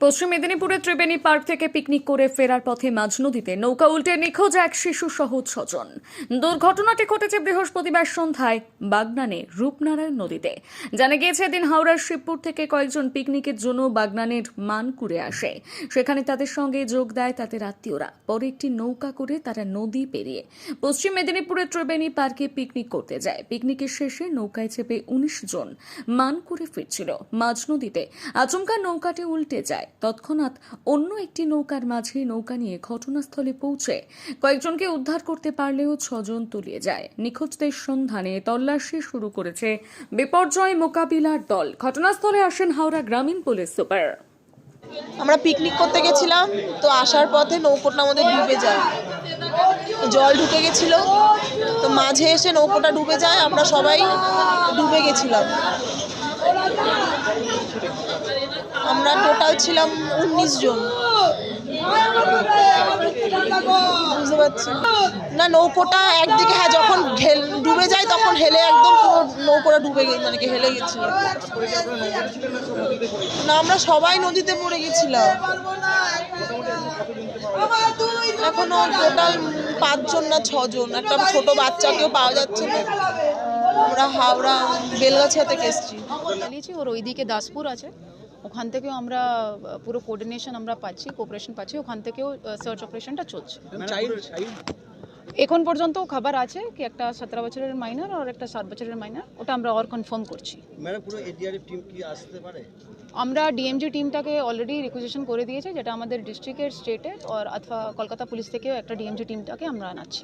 পশ্চিম মেদিনীপুরের ত্রিবেণী পার্ক থেকে পিকনিক করে ফেরার পথে মাঝ নদীতে নৌকা উল্টে নিখোঁজ এক শিশু সহ ছজন। দুর্ঘটনাটি ঘটেছে বৃহস্পতিবার সন্ধ্যায় বাগনানে, রূপনারায়ণ নদীতে। জানা গিয়েছে দিন হাওড়ার শিবপুর থেকে কয়েকজন পিকনিকের জন্য বাগনানের মান মানকুরে আসে। সেখানে তাদের সঙ্গে যোগ দেয় তাদের আত্মীয়রা। পরে একটি নৌকা করে তারা নদী পেরিয়ে পশ্চিম মেদিনীপুরের ত্রিবেণী পার্কে পিকনিক করতে যায়। পিকনিকের শেষে নৌকায় চেপে উনিশ জন মান মানকুরে ফিরছিল। মাঝ নদীতে আচমকা নৌকাটি উল্টে যায়। তৎক্ষণাৎ অন্য একটি নৌকার মাঝে নৌকা নিয়ে ঘটনাস্থলে পৌঁছে কয়েকজনকে উদ্ধার করতে পারলেও ছজন তলিয়ে যায়। নিখোঁজদের সন্ধানে তল্লাশি শুরু করেছে বিপর্যয় মোকাবিলার দল। ঘটনাস্থলে আসেন হাওড়া গ্রামীণ পুলিশ সুপার। আমরা পিকনিক করতে গেছিলাম, তো আসার পথে নৌকোটা আমাদের ডুবে যায়। জল ঢুকে গেছিল, তো মাঝে এসে নৌকোটা ডুবে যায়, আমরা সবাই ডুবে গেছিলাম। আমরা টোটাল ছিলাম উনিশ জন। বুঝতে পারছি না, নৌকোটা একদিকে হ্যাঁ যখন ডুবে যায়, তখন হেলে একদম পুরো নৌকোটা ডুবে গে মানে কি হেলে গেছিল। না, আমরা সবাই নদীতে পড়ে গেছিলাম। এখনও টোটাল পাঁচজন না ছজন। একটা ছোট বাচ্চাকেও পাওয়া যাচ্ছে না। আমরা হাওড়া বেলগাছিয়া থেকে এসেছি ওর ওইদিকে দাসপুর আছে? ওখান থেকেও আমরা পুরো কোঅর্ডিনেশন আমরা পাচ্ছি কোঅপারেশন পাচ্ছি ওখান থেকেও সার্চ অপারেশনটা চলছে। এখন পর্যন্ত খবর আছে কি একটা সতেরো বছরের মাইনার আর একটা সাত বছরের মাইনার ওটা আমরা আর কনফার্ম করছি। ম্যাডাম পুরো এডিআরএফ টিম কি আসতে পারে? আমরা ডিএমজি টিমটাকে অলরেডি রিকুইজিশন করে দিয়েছে যেটা আমাদের ডিস্ট্রিক্টের স্টেটের আর অথবা কলকাতা পুলিশ থেকেও একটা ডিএমজি টিমটাকে আমরা আনাচ্ছি।